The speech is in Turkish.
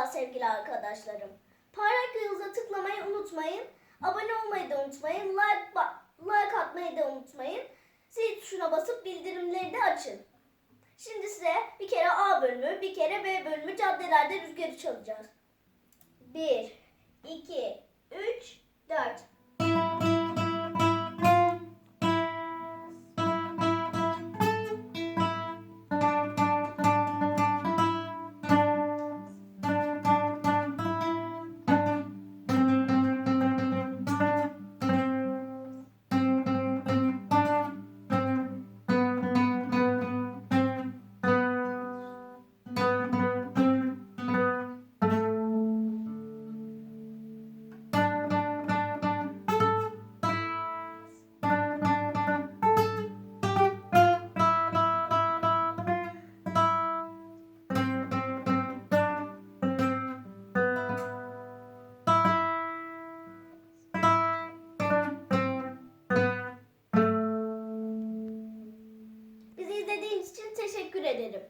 Merhaba sevgili arkadaşlarım. Parlak yıldıza tıklamayı unutmayın. Abone olmayı da unutmayın. Like, like atmayı da unutmayın. Zil tuşuna basıp bildirimleri de açın. Şimdi size bir kere A bölümü, bir kere B bölümü caddelerde rüzgarı çalacağız. 1, 2, izlediğiniz için teşekkür ederim.